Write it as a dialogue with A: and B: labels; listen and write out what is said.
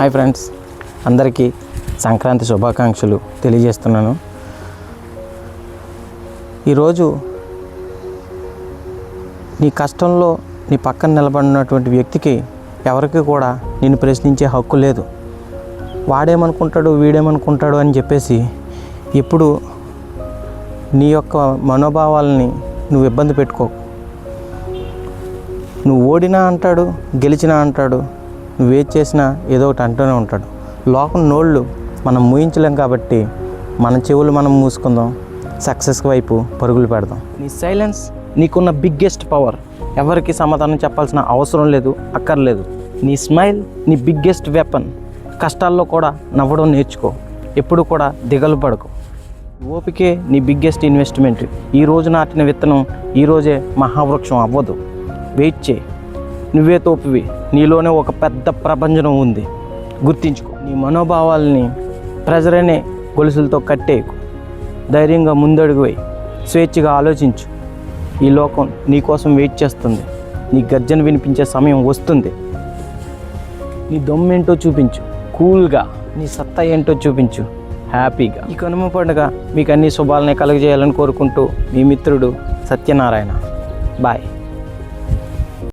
A: Hi friends. అందరికీ సంక్రాంతి శుభాకాంక్షలు తెలియజేస్తున్నాను. ఈరోజు నీ కష్టంలో నీ పక్కన నిలబడినటువంటి వ్యక్తికి ఎవరికి కూడా నిన్ను ప్రశ్నించే హక్కు లేదు. వాడేమనుకుంటాడు వీడేమనుకుంటాడు అని చెప్పేసి ఎప్పుడు నీ యొక్క మనోభావాలని నువ్వు ఇబ్బంది పెట్టుకో నువ్వు ఓడినా అంటాడు గెలిచినా అంటాడు నువ్వు ఏది చేసినా ఏదో ఒకటి అంటూనే ఉంటాడు. లోకం నోళ్ళు మనం మూయించలేం కాబట్టి మన చెవులు మనం మూసుకుందాం సక్సెస్ వైపు పరుగులు పెడదాం. నీ సైలెన్స్ నీకున్న బిగ్గెస్ట్ పవర్. ఎవరికి సమాధానం చెప్పాల్సిన అవసరం లేదు అక్కర్లేదు. నీ స్మైల్ నీ బిగ్గెస్ట్ వెపన్. కష్టాల్లో కూడా నవ్వడం నేర్చుకో. ఎప్పుడు కూడా దిగలు పడకు. ఓపికే నీ బిగ్గెస్ట్ ఇన్వెస్ట్మెంట్. ఈ రోజు నాటిన విత్తనం ఈరోజే మహావృక్షం అవ్వదు. వెయిట్ చేయి. నువ్వే తోపివి. నీలోనే ఒక పెద్ద ప్రపంచం ఉంది. గుర్తించుకో నీ మనోభావాల్ని ప్రెజర్ అనే గొలుసులతో కట్టేయకు. ధైర్యంగా ముందడుగు వేయి. స్వేచ్ఛగా ఆలోచించు. ఈ లోకం నీ కోసం వెయిట్ చేస్తుంది. నీ గర్జన వినిపించే సమయం వస్తుంది. నీ దొమ్మేంటో చూపించు. కూల్గా నీ సత్తా ఏంటో చూపించు. హ్యాపీగా. ఈ కనుమ పండుగ మీకు అన్ని శుభాలనే కలుగజేయాలని కోరుకుంటూ మీ మిత్రుడు సత్యనారాయణ. బాయ్.